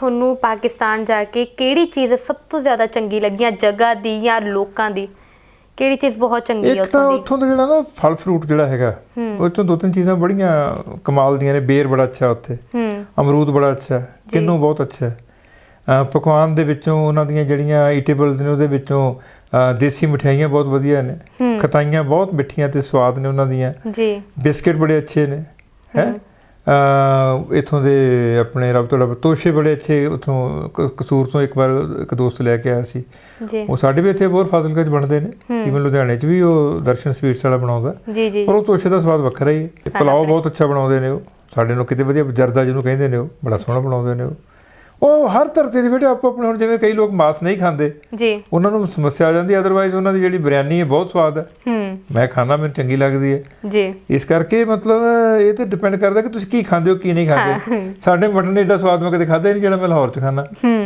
ਤੁਹਾਨੂੰ ਪਾਕਿਸਤਾਨ ਜਾ ਕੇ ਕਿਹੜੀ ਚੀਜ਼ ਸਭ ਤੋਂ ਜ਼ਿਆਦਾ ਚੰਗੀ ਲੱਗੀ ਆ ਜਗ੍ਹਾ ਦੀ ਜਾਂ ਲੋਕਾਂ ਦੀ? ਕਿਹੜੀ ਚੀਜ਼ ਬਹੁਤ ਚੰਗੀ ਇੱਕ ਤਾਂ ਉੱਥੋਂ ਦੀ? ਉੱਥੋਂ ਦਾ ਜਿਹੜਾ ਨਾ ਫਲ ਫਰੂਟ ਜਿਹੜਾ ਹੈਗਾ ਉਹ ਤੋਂ ਦੋ ਤਿੰਨ ਚੀਜ਼ਾਂ ਬੜੀਆਂ ਕਮਾਲ ਦੀਆਂ ਨੇ। ਬੇਰ ਬੜਾ ਅੱਛਾ ਉੱਥੇ। ਅਮਰੂਦ ਬੜਾ ਅੱਛਾ। ਕਿੰਨੂ ਬਹੁਤ ਅੱਛਾ ਪਕਵਾਨ ਦੇ ਵਿੱਚੋਂ ਉਹਨਾਂ ਦੀਆਂ ਜਿਹੜੀਆਂ ਈਟੇਬਲਸ ਨੇ ਉਹਦੇ ਵਿੱਚੋਂ ਦੇਸੀ ਮਠਿਆਈਆਂ ਬਹੁਤ ਵਧੀਆ ਨੇ। ਹੂੰ। ਖਟਾਈਆਂ ਬਹੁਤ ਮਿੱਠੀਆਂ ਤੇ ਸਵਾਦ ਨੇ ਉਹਨਾਂ ਦੀਆਂ। ਜੀ। ਬਿਸਕਟ ਬੜੇ ਅੱਛੇ ਨੇ। ਹੈ। ਇਥੋਂ ਦੇ ਆਪਣੇ ਰੱਬ ਤੋਂ ਰੱਬ ਤੋਸ਼ੇ ਬੜੇ ਅੱਛੇ ਉਥੋਂ ਕਸੂਰ ਤੋਂ ਇੱਕ ਵਾਰ ਇੱਕ ਦੋਸਤ ਲੈ ਕੇ ਆਇਆ ਸੀ। ਜੀ। ਉਹ ਸਾਡੇ ਵੀ ਇੱਥੇ ਬਹੁਤ ਫਾਜ਼ਿਲਕਾ ਚ ਬਣਦੇ ਨੇ। ਹੂੰ। ਇਵਨ ਲੁਧਿਆਣੇ ਚ ਵੀ ਉਹ ਦਰਸ਼ਨ ਸਵੀਟਸ ਵਾਲਾ ਬਣਾਉਂਦਾ। ਜੀ ਜੀ। ਪਰ ਉਹ ਤੋਸ਼ੇ ਦਾ ਸਵਾਦ ਵੱਖਰਾ ਹੀ ਹੈ। ਪੁਲਾਓ। ਬਹੁਤ ਅੱਛਾ ਬਣਾਉਂਦੇ ਨੇ ਉਹ। ਸਾਡੇ ਨੂੰ ਕਿਤੇ ਵਧੀਆ ਜਰਦਾ ਜਿਹਨੂੰ ਕਹਿੰਦੇ ਨੇ ਉਹ ਬੜਾ ਸੋਹਣਾ ਬਣਾਉਂਦੇ ਨੇ ਉਹ। ਉਹ ਹਰ ਧਰਤੀ ਦੇ ਬੇਟੇ ਆਪੋ ਆਪਣੇ ਹੁਣ ਜਿਵੇਂ ਕਈ ਲੋਕ ਮਾਸ ਨਹੀਂ ਖਾਂਦੇ। ਜੀ। ਉਹਨਾਂ ਨੂੰ ਸਮੱਸਿਆ ਆ ਜਾਂਦੀ ਹੈ ਅਦਰਵਾਈਜ਼ ਉਹਨਾਂ ਦੀ ਜਿਹੜੀ ਬਿਰਿਆਨੀ ਹੈ ਬਹੁਤ ਸਵਾਦ ਹੈ। ਹੂੰ। ਮੈਂ ਖਾਣਾ ਮੈਨੂੰ ਚੰਗੀ ਲੱਗਦੀ ਹੈ। ਜੀ। ਇਸ ਕਰਕੇ ਮਤਲਬ ਇਹ ਤੇ ਡਿਪੈਂਡ ਕਰਦਾ ਕਿ ਤੁਸੀਂ ਕੀ ਖਾਂਦੇ ਹੋ ਕੀ ਨਹੀਂ ਖਾਂਦੇ। ਸਾਡੇ ਮਟਨ ਏਡਾ ਸਵਾਦ ਮੈਂ ਕਦੇ ਖਾਦਾ ਹੀ ਨਹੀਂ ਜਿਹੜਾ ਮੈਂ ਲਾਹੌਰ ਚ ਖਾਣਾ ਹੂੰ।